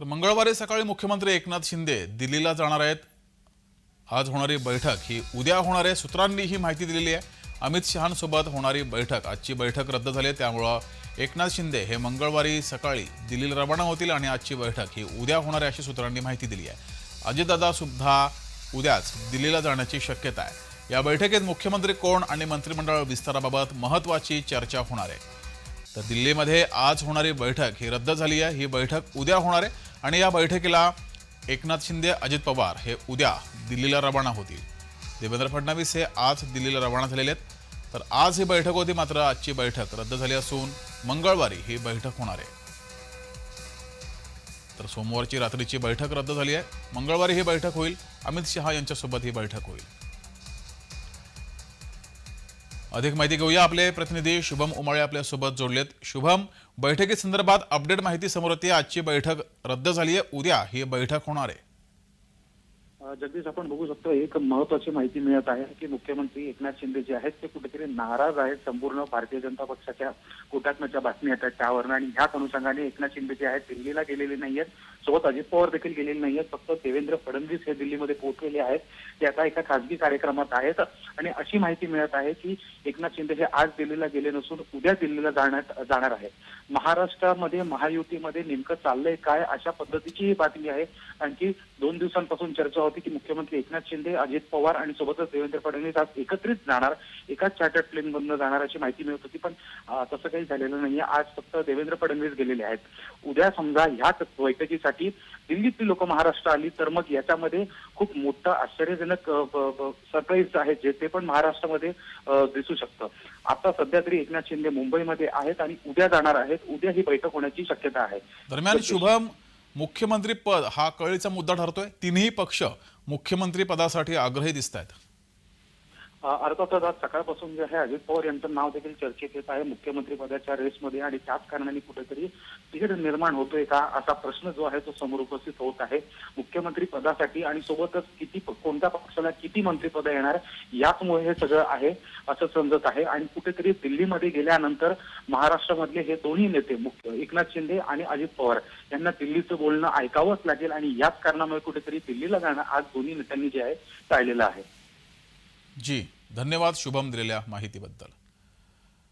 तर मंगळवारी सकाळी मुख्यमंत्री एकनाथ शिंदे दिल्लीला जाणार आहेत. आज होणारी बैठक ही उद्या होणार आहे सूत्रांनी ही माहिती दिलेली आहे. अमित शहांसोबत होणारी बैठक. आजची बैठक रद्द झाली आहे. त्यामुळं एकनाथ शिंदे हे मंगळवारी सकाळी दिल्लीला रवाना होतील आणि आजची बैठक ही उद्या होणार आहे अशी सूत्रांनी माहिती दिली आहे. अजितदादा सुद्धा उद्याच दिल्लीला जाण्याची शक्यता आहे. या बैठकीत मुख्यमंत्री कोण आणि मंत्रिमंडळ विस्ताराबाबत महत्त्वाची चर्चा होणार आहे. तर दिल्लीमध्ये आज होणारी बैठक ही रद्द झाली आहे. ही बैठक उद्या होणार आहे. आणि या बैठकीला एकनाथ शिंदे अजित पवार हे उद्या दिल्लीला रवाना होतील. देवेंद्र फडणवीस हे आज दिल्लीला रवाना झालेले आहेत. तर आज ही बैठक होती मात्र आजची बैठक रद्द झाली असून मंगळवारी ही बैठक होणार आहे. तर सोमवारची रात्रीची बैठक रद्द झाली आहे. मंगळवारी ही बैठक होईल. अमित शहा यांच्यासोबत ही बैठक होईल. अधिक माहिती घेऊया आपले प्रतिनिधी शुभम उमाळे आपल्यासोबत जोडलेत. शुभम बैठकी संदर्भात अपडेट माहिती समोर येते. आजची बैठक रद्द झाली आहे उद्या ही बैठक होणार आहे. जगदीश आपण बघू शकतो एक महत्वाची माहिती मिळत आहे की मुख्यमंत्री एकनाथ शिंदे जे आहेत ते कुठेतरी नाराज आहेत. संपूर्ण भारतीय जनता पक्षाच्या कोटात्मच्या बातमी येतात त्यावरनं आणि ह्याच अनुषंगाने एकनाथ शिंदे जे आहेत दिल्लीला गेलेले नाही आहेत सोबत अजित पवार देखील गेलेले नाही आहेत फक्त देवेंद्र फडणवीस हे दिल्लीमध्ये पोहोचलेले आहेत. ते आता एका खासगी कार्यक्रमात आहेत. आणि अशी माहिती मिळत आहे की एकनाथ शिंदे हे आज दिल्लीला गेले नसून उद्या दिल्लीला जाण्यात जाणार आहेत. महाराष्ट्रामध्ये महायुतीमध्ये नेमकं चाललंय काय अशा पद्धतीची ही बातमी आहे. आणखी दोन दिवसांपासून चर्चा होती की मुख्यमंत्री एकनाथ शिंदे अजित पवार आणि सोबतच देवेंद्र फडणवीस आज एकत्रित जाणार एकाच चार्टर्ड प्लेन मधनं जाणार अशी माहिती मिळत होती. पण तसं काही झालेलं नाहीये. आज फक्त देवेंद्र फडणवीस गेलेले आहेत. उद्या समजा ह्याच बैठकीसाठी दिल्लीतली लोक महाराष्ट्र आली तर मग याच्यामध्ये खूप मोठं आश्चर्यजनक सरप्राईज आहे जे ते पण महाराष्ट्रामध्ये दिसू शकतं. आता सध्या तरी एकनाथ शिंदे मुंबईमध्ये आहेत आणि उद्या जाणार आहेत. उद्या ही बैठक होण्याची शक्यता आहे. दरम्यान शुभम मुख्यमंत्री पद हा कळीचा मुद्दा ठरतोय. तिन्ही पक्ष मुख्यमंत्री पदासाठी आग्रही दिसत आहेत अर्थातच आज सकाळपासून जे आहे अजित पवार यांचं नाव देखील चर्चेत येत आहे. मुख्यमंत्री पदाच्या रेसमध्ये आणि त्याच कारणाने कुठेतरी तिकीट निर्माण होतोय का असा प्रश्न जो आहे तो समोर उपस्थित होत आहे. मुख्यमंत्री पदासाठी आणि सोबतच किती कोणत्या पक्षाला किती मंत्रीपद येणार याचमुळे हे सगळं आहे असं समजत आहे. आणि कुठेतरी दिल्लीमध्ये गेल्यानंतर महाराष्ट्रामधले हे दोन्ही नेते मुख्य एकनाथ शिंदे आणि अजित पवार यांना दिल्लीचं बोलणं ऐकावंच लागेल. आणि याच कारणामुळे कुठेतरी दिल्लीला जाणं आज दोन्ही नेत्यांनी जे आहे टाळलेलं आहे. जी धन्यवाद शुभम दिलेल्या माहितीबद्दल.